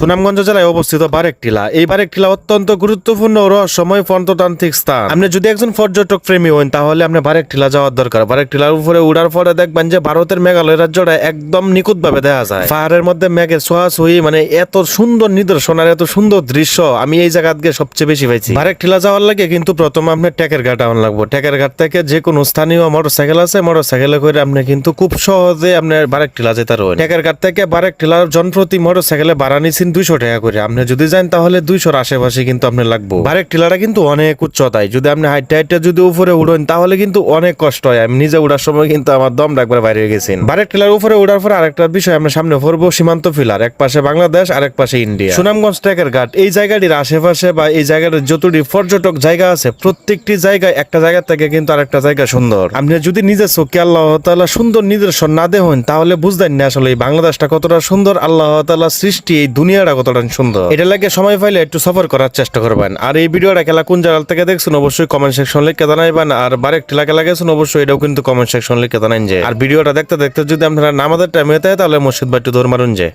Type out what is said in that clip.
সুনামগঞ্জ জেলায় অবস্থিত বারেক বারেকটিলা এই বারেকটিলা অত্যন্ত গুরুত্বপূর্ণ রহস্যময় পর্যটনতান্ত্রিক স্থান। আপনি যদি একজন পর্যটক প্রেমী হন, তাহলে আপনি বারেকটিলা যাওয়ার দরকার। বারেকটিলার উপরে উড়ার পরে দেখবেন যে ভারতের মেঘালয় রাজ্যটা একদম নিখুঁত ভাবে দেখা যায়। পাহাড়ের মধ্যে মেঘের ছোঁয়াছুঁই মানে এত সুন্দর নিদর্শন আর এত সুন্দর দৃশ্য আমি এই জায়গা গিয়ে সবচেয়ে বেশি পাইছি। বারেকটিলা যাওয়ার লাগে কিন্তু প্রথম আপনার ট্যাকের ঘাট আউন লাগবো। ট্যাকের ঘাট থেকে যে কোনো স্থানীয় মোটরসাইকেল আছে, মোটরসাইকেলে করে আপনি কিন্তু খুব সহজে আপনার বারেকটিলা যেতে পারবেন। ট্যাকের ঘাট থেকে বারেক বারেকটিলার জনপ্রতি মোটরসাইকেলে ভাড়া নিচ্ছেন দুইশো টাকা করে। আপনি যদি যান তাহলে দুইশোর আশেপাশে কিন্তু আপনি লাগবো। বারেকটিলাটা কিন্তু অনেক উচ্চতায়। যদি আপনি হাইটে হাইটে যদি উপরে উড়েন, তাহলে কিন্তু অনেক কষ্ট হয়। আমি নিজে উড়ার সময় কিন্তু আমার দম ডাকবার বাইরে গেছেন বারেকটিলার উপরে উড়ার পর আরেকটা বিষয় আমরা সামনে পড়ব, সীমান্ত ফিলার। এক পাশে বাংলাদেশ আর পাশে ইন্ডিয়া। সুনামগঞ্জ ট্রেকের ঘাট। এই জায়গাটির আশেপাশে বা এই জায়গাটির যতটি পর্যটক জায়গা আছে, প্রত্যেকটি জায়গায় একটা জায়গা থেকে কিন্তু আরেকটা জায়গা সুন্দর। আপনি যদি নিজের চোখে আল্লাহ তালা সুন্দর নিদর্শন না দেখেন, তাহলে বুঝতেন না আসলে এই বাংলাদেশটা কতটা সুন্দর। আল্লাহ তালা সৃষ্টি এই দুনিয়াটা কতটা সুন্দর। এটা লাগে সময় পাইলে একটু সফর করার চেষ্টা করবেন। আর এই ভিডিওটা খেলা কোন জায়গা থেকে দেখছেন অবশ্যই কমেন্ট সেকশন লিখে জানাইবেন। আর বারেক টিলা খেলা গেছেন অবশ্যই এটাও কিন্তু কমেন্ট সেকশন লিখে জানাইন যে। আর ভিডিওটা দেখতে দেখতে যদি আপনারা নামাদের টাইম হয়ে তাহলে মসজিদ বা একটু দৌড় মারুন যে।